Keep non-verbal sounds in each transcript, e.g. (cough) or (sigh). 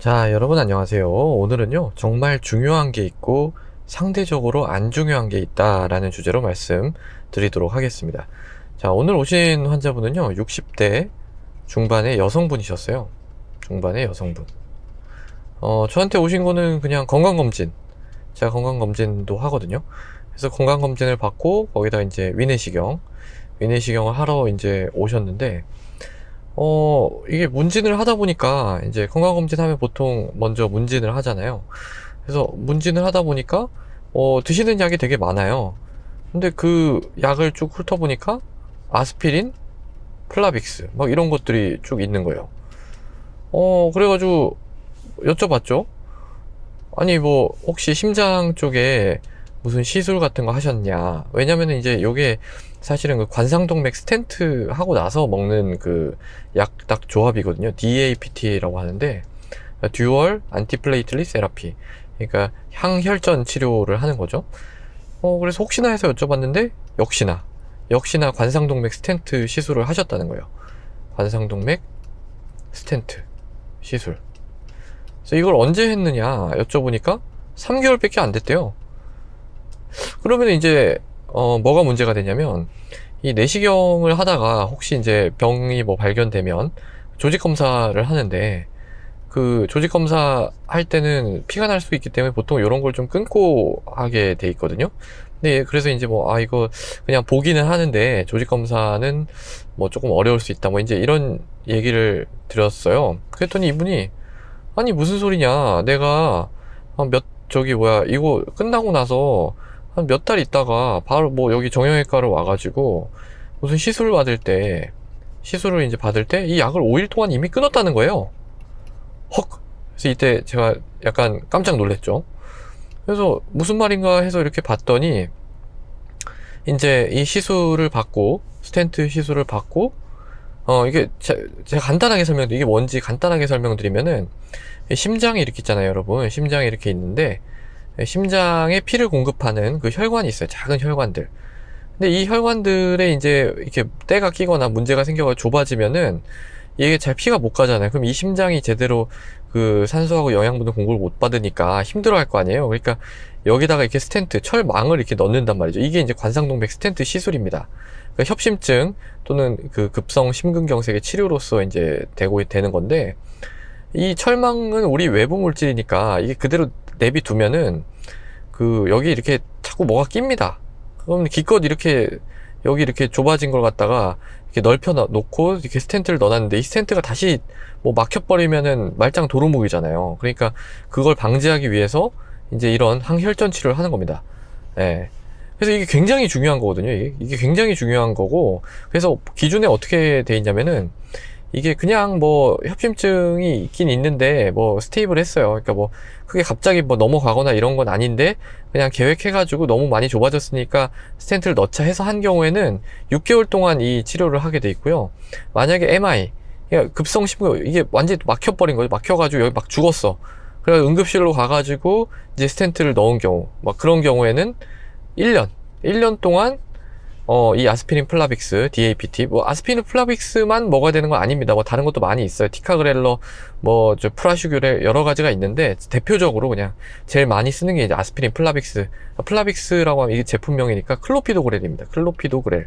자, 여러분 안녕하세요. 오늘은요, 정말 중요한 게 있고 상대적으로 안 중요한 게 있다라는 주제로 말씀 드리도록 하겠습니다. 자, 오늘 오신 환자분은요, 60대 중반의 여성분이셨어요. 중반의 여성분. 어, 저한테 오신 거는 그냥 건강검진. 제가 건강검진도 하거든요. 그래서 건강검진을 받고 거기다 이제 위내시경, 위내시경을 하러 이제 오셨는데, 어, 이게 문진을 하다 보니까 이제 건강검진 하면 보통 먼저 문진을 하잖아요. 그래서 문진을 하다 보니까 어, 드시는 약이 되게 많아요. 근데 그 약을 쭉 훑어보니까 아스피린, 플라빅스, 막 이런 것들이 쭉 있는 거예요. 어, 그래가지고 여쭤봤죠. 아니, 뭐, 혹시 심장 쪽에 무슨 시술 같은 거 하셨냐. 왜냐면은 이제 요게 사실은 그 관상동맥 스텐트 하고 나서 먹는 그 약 딱 조합이거든요. DAPT라고 하는데, 듀얼 안티플레이틀릿 세라피. 그러니까 항혈전 치료를 하는 거죠. 어, 그래서 혹시나 해서 여쭤봤는데, 역시나, 역시나 관상동맥 스텐트 시술을 하셨다는 거예요. 관상동맥 스텐트 시술. 그래서 이걸 언제 했느냐 여쭤보니까 3개월밖에 안 됐대요. 그러면 이제 어 뭐가 문제가 되냐면 이 내시경을 하다가 혹시 이제 병이 뭐 발견되면 조직 검사를 하는데 그 조직 검사 할 때는 피가 날 수 있기 때문에 보통 이런 걸 좀 끊고 하게 돼 있거든요. 네, 그래서 이제 뭐, 아, 이거 그냥 보기는 하는데 조직 검사는 뭐 조금 어려울 수 있다. 뭐 이제 이런 얘기를 드렸어요. 그랬더니 이분이 아니, 무슨 소리냐. 내가 한 몇, 저기 뭐야, 이거 끝나고 나서 한 몇 달 있다가 바로 뭐 여기 정형외과를 와가지고 무슨 시술 받을 때 시술을 이제 받을 때 이 약을 5일 동안 이미 끊었다는 거예요. 헉! 그래서 이때 제가 약간 깜짝 놀랐죠. 그래서 무슨 말인가 해서 이렇게 봤더니 이제 이 시술을 받고 스텐트 시술을 받고 어 이게 제, 제가 간단하게 설명 이게 뭔지 간단하게 설명드리면은 심장이 이렇게 있잖아요, 여러분. 심장이 이렇게 있는데 심장에 피를 공급하는 그 혈관이 있어요. 작은 혈관들. 근데 이 혈관들에 이제 이렇게 때가 끼거나 문제가 생겨가 좁아지면은 이게 잘 피가 못 가잖아요. 그럼 이 심장이 제대로 그 산소하고 영양분을 공급을 못 받으니까 힘들어 할 거 아니에요. 그러니까 여기다가 이렇게 스텐트, 철망을 이렇게 넣는단 말이죠. 이게 이제 관상동맥 스텐트 시술입니다. 그러니까 협심증 또는 그 급성 심근경색의 치료로서 이제 되고 되는 건데 이 철망은 우리 외부 물질이니까 이게 그대로 내비두면은 그 여기 이렇게 자꾸 뭐가 낍니다. 그럼 기껏 이렇게 여기 이렇게 좁아진 걸 갖다가 이렇게 넓혀 놓고 이렇게 스텐트를 넣어놨는데 이 스텐트가 다시 뭐 막혀버리면은 말짱 도루묵이잖아요. 그러니까 그걸 방지하기 위해서 이제 이런 항혈전 치료를 하는 겁니다. 예. 그래서 이게 굉장히 중요한 거거든요. 이게, 이게 굉장히 중요한 거고 그래서 기준에 어떻게 돼 있냐면은 이게 그냥 뭐 협심증이 있긴 있는데 뭐 스테이블 했어요. 그러니까 뭐 크게 갑자기 뭐 넘어가거나 이런 건 아닌데 그냥 계획해가지고 너무 많이 좁아졌으니까 스텐트를 넣자 해서 한 경우에는 6개월 동안 이 치료를 하게 돼 있고요. 만약에 MI 급성 심근 이게 완전히 막혀버린 거죠. 막혀가지고 여기 막 죽었어. 그래서 응급실로 가가지고 이제 스텐트를 넣은 경우 막 그런 경우에는 1년 1년 동안 어, 이 아스피린 플라빅스, DAPT, 뭐, 아스피린 플라빅스만 먹어야 되는 건 아닙니다. 뭐, 다른 것도 많이 있어요. 티카그렐러, 뭐, 저, 프라슈귤레 여러 가지가 있는데, 대표적으로 그냥 제일 많이 쓰는 게 이제 아스피린 플라빅스. 플라빅스라고 하면 이게 제품명이니까 클로피도그렐입니다. 클로피도그렐.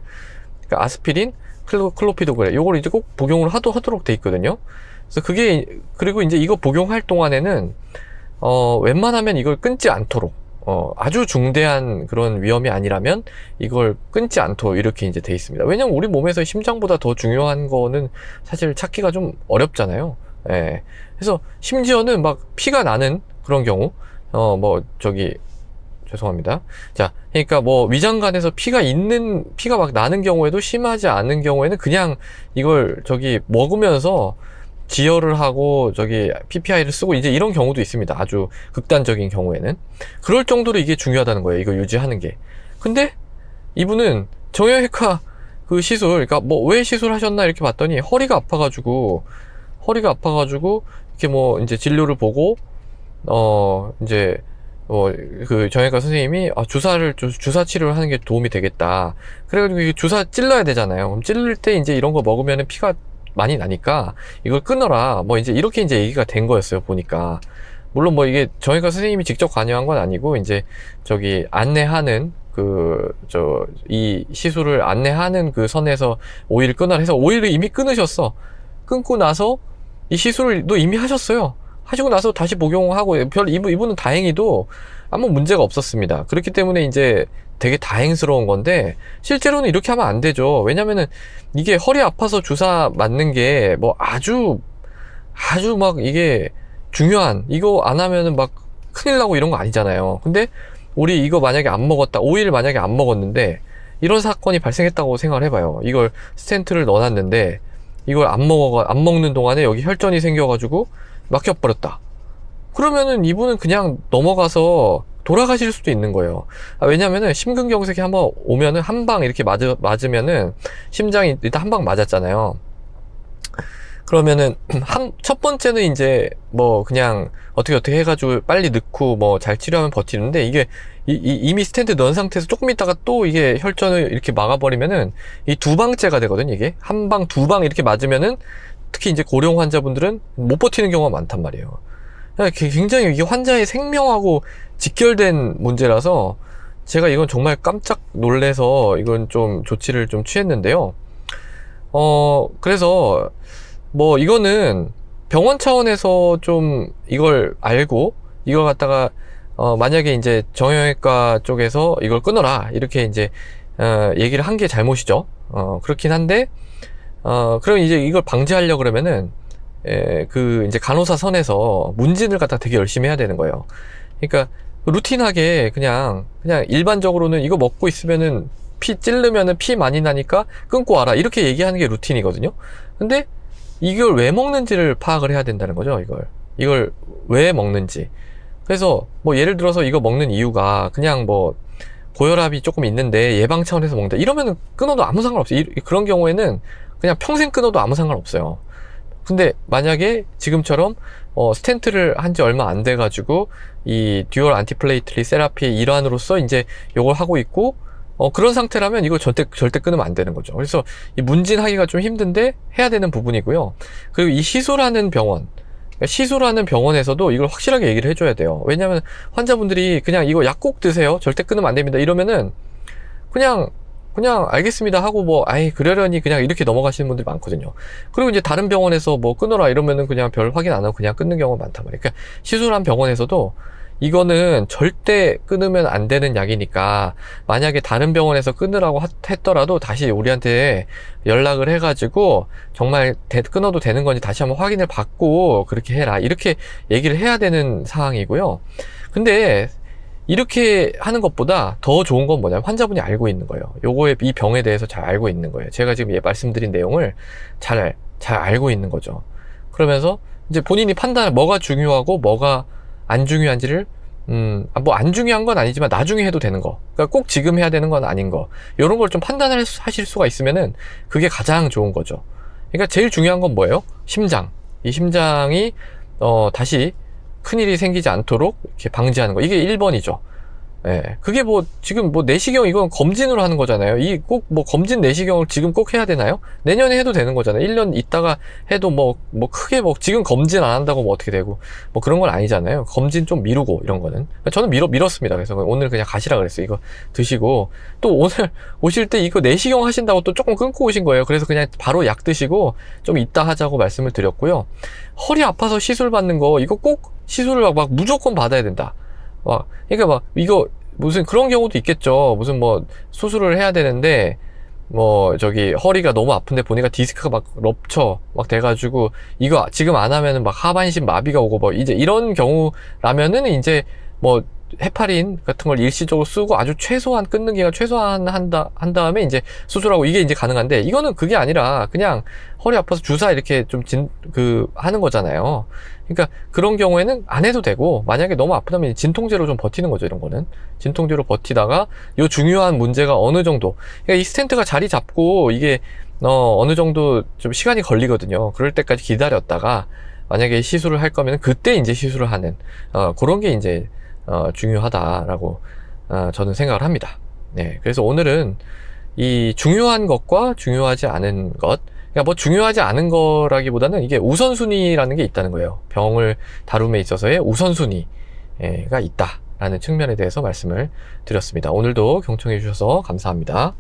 그러니까 아스피린, 클로, 클로피도그렐. 요걸 이제 꼭 복용을 하도 하도록 돼 있거든요. 그래서 그게, 그리고 이제 이거 복용할 동안에는, 어, 웬만하면 이걸 끊지 않도록, 어, 아주 중대한 그런 위험이 아니라면 이걸 끊지 않도록 이렇게 이제 돼 있습니다. 왜냐면 우리 몸에서 심장보다 더 중요한 거는 사실 찾기가 좀 어렵잖아요. 예. 그래서 심지어는 막 피가 나는 그런 경우, 어, 뭐, 저기, 죄송합니다. 자, 그러니까 뭐 위장관에서 피가 있는, 피가 막 나는 경우에도 심하지 않은 경우에는 그냥 이걸 저기 먹으면서 지혈을 하고 저기 PPI를 쓰고 이제 이런 경우도 있습니다. 아주 극단적인 경우에는 그럴 정도로 이게 중요하다는 거예요. 이거 유지하는 게. 근데 이분은 정형외과 그 시술, 그러니까 뭐 왜 시술하셨나 이렇게 봤더니 허리가 아파가지고 허리가 아파가지고 이렇게 뭐 이제 진료를 보고 어 이제 어그 정형외과 선생님이 아, 주사를 주, 주사 치료를 하는 게 도움이 되겠다. 그래가지고 주사 찔러야 되잖아요. 그럼 찔릴 때 이제 이런 거 먹으면은 피가 많이 나니까 이걸 끊어라. 뭐 이제 이렇게 이제 얘기가 된 거였어요. 보니까. 물론 뭐 이게 정형외과 선생님이 직접 관여한 건 아니고 이제 저기 안내하는 그 저 이 시술을 안내하는 그 선에서 오일을 끊어라 해서 오일을 이미 끊으셨어. 끊고 나서 이 시술도 이미 하셨어요. 하시고 나서 다시 복용하고 별 이분 이분은 다행히도 아무 문제가 없었습니다. 그렇기 때문에 이제 되게 다행스러운 건데 실제로는 이렇게 하면 안 되죠. 왜냐면은 이게 허리 아파서 주사 맞는 게 뭐 아주 아주 막 이게 중요한 이거 안 하면은 막 큰일 나고 이런 거 아니잖아요. 근데 우리 이거 만약에 안 먹었다 오일 만약에 안 먹었는데 이런 사건이 발생했다고 생각을 해봐요. 이걸 스텐트를 넣어놨는데 이걸 안 먹어 안 먹는 동안에 여기 혈전이 생겨가지고 막혀버렸다. 그러면은 이분은 그냥 넘어가서 돌아가실 수도 있는 거예요. 아, 왜냐면은 심근경색이 한번 오면은 한 방 이렇게 맞으, 맞으면은 심장이 일단 한 방 맞았잖아요. 그러면은 (clears throat) 한 첫 번째는 이제 뭐 그냥 어떻게 어떻게 해가지고 빨리 넣고 뭐 잘 치료하면 버티는데 이게 이, 이, 이미 스탠드 넣은 상태에서 조금 있다가 또 이게 혈전을 이렇게 막아버리면은 이 두 방째가 되거든요 이게 한 방 두 방 이렇게 맞으면은 특히 이제 고령 환자분들은 못 버티는 경우가 많단 말이에요. 그러니까 굉장히 이게 환자의 생명하고 직결된 문제라서 제가 이건 정말 깜짝 놀래서 이건 좀 조치를 좀 취했는데요. 어, 그래서 뭐 이거는 병원 차원에서 좀 이걸 알고 이걸 갖다가 어, 만약에 이제 정형외과 쪽에서 이걸 끊어라 이렇게 이제 어, 얘기를 한 게 잘못이죠. 어, 그렇긴 한데 어, 그럼 이제 이걸 방지하려 그러면은 에, 그 이제 간호사 선에서 문진을 갖다 되게 열심히 해야 되는 거예요. 그러니까 루틴하게 그냥 그냥 일반적으로는 이거 먹고 있으면은 피 찌르면은 피 많이 나니까 끊고 와라 이렇게 얘기하는 게 루틴이거든요. 근데 이걸 왜 먹는지를 파악을 해야 된다는 거죠. 이걸 이걸 왜 먹는지. 그래서 뭐 예를 들어서 이거 먹는 이유가 그냥 뭐 고혈압이 조금 있는데 예방 차원에서 먹는다 이러면은 끊어도 아무 상관없어요. 이, 그런 경우에는 그냥 평생 끊어도 아무 상관없어요. 근데 만약에 지금처럼 어, 스텐트를 한 지 얼마 안 돼 가지고 이 듀얼 안티플레이트리 세라피의 일환으로서 이제 요걸 하고 있고 어, 그런 상태라면 이거 절대 절대 끊으면 안 되는 거죠. 그래서 이 문진하기가 좀 힘든데 해야 되는 부분이고요. 그리고 이 시술하는 병원 그러니까 시술하는 병원에서도 이걸 확실하게 얘기를 해줘야 돼요. 왜냐하면 환자분들이 그냥 이거 약 꼭 드세요. 절대 끊으면 안 됩니다. 이러면은 그냥 그냥 알겠습니다 하고 뭐 아이 그러려니 그냥 이렇게 넘어가시는 분들이 많거든요. 그리고 이제 다른 병원에서 뭐 끊어라 이러면은 그냥 별 확인 안 하고 그냥 끊는 경우가 많단 말이에요. 그러니까 시술한 병원에서도 이거는 절대 끊으면 안 되는 약이니까 만약에 다른 병원에서 끊으라고 했더라도 다시 우리한테 연락을 해가지고 정말 끊어도 되는 건지 다시 한번 확인을 받고 그렇게 해라 이렇게 얘기를 해야 되는 상황이고요. 근데 이렇게 하는 것보다 더 좋은 건 뭐냐면 환자분이 알고 있는 거예요. 요거에 이 병에 대해서 잘 알고 있는 거예요. 제가 지금 예, 말씀드린 내용을 잘, 잘 알고 있는 거죠. 그러면서 이제 본인이 판단을 뭐가 중요하고 뭐가 안 중요한지를 음, 뭐 안 중요한 건 아니지만 나중에 해도 되는 거. 그러니까 꼭 지금 해야 되는 건 아닌 거. 이런 걸 좀 판단을 하실 수가 있으면은 그게 가장 좋은 거죠. 그러니까 제일 중요한 건 뭐예요? 심장. 이 심장이 어, 다시 큰일이 생기지 않도록 이렇게 방지하는 거. 이게 1번이죠. 예. 그게 뭐, 지금 뭐 내시경 이건 검진으로 하는 거잖아요. 이 꼭 뭐 검진 내시경을 지금 꼭 해야 되나요? 내년에 해도 되는 거잖아요. 1년 있다가 해도 뭐, 뭐 크게 뭐 지금 검진 안 한다고 뭐 어떻게 되고 뭐 그런 건 아니잖아요. 검진 좀 미루고 이런 거는. 저는 미뤄, 미뤘습니다. 그래서 오늘 그냥 가시라 그랬어요. 이거 드시고 또 오늘 (laughs) 오실 때 이거 내시경 하신다고 또 조금 끊고 오신 거예요. 그래서 그냥 바로 약 드시고 좀 이따 하자고 말씀을 드렸고요. 허리 아파서 시술 받는 거 이거 꼭 시술을 막, 막 무조건 받아야 된다. 막, 그러니까 막, 이거, 무슨 그런 경우도 있겠죠. 무슨 뭐, 수술을 해야 되는데, 뭐, 저기, 허리가 너무 아픈데 보니까 디스크가 막 럽쳐, 막 돼가지고, 이거 지금 안 하면은 막 하반신 마비가 오고, 뭐, 이제 이런 경우라면은 이제, 뭐, 헤파린 같은 걸 일시적으로 쓰고 아주 최소한 끊는 기간 최소한 한다 한 다음에 이제 수술하고 이게 이제 가능한데 이거는 그게 아니라 그냥 허리 아파서 주사 이렇게 좀 진 그 하는 거잖아요. 그러니까 그런 경우에는 안 해도 되고 만약에 너무 아프다면 진통제로 좀 버티는 거죠 이런 거는 진통제로 버티다가 요 중요한 문제가 어느 정도 그러니까 이 스텐트가 자리 잡고 이게 어 어느 정도 좀 시간이 걸리거든요. 그럴 때까지 기다렸다가 만약에 시술을 할 거면 그때 이제 시술을 하는 어 그런 게 이제 어, 중요하다라고 어, 저는 생각을 합니다. 네, 그래서 오늘은 이 중요한 것과 중요하지 않은 것 그러니까 뭐 중요하지 않은 거라기보다는 이게 우선순위라는 게 있다는 거예요. 병을 다룸에 있어서의 우선순위가 있다라는 측면에 대해서 말씀을 드렸습니다. 오늘도 경청해 주셔서 감사합니다.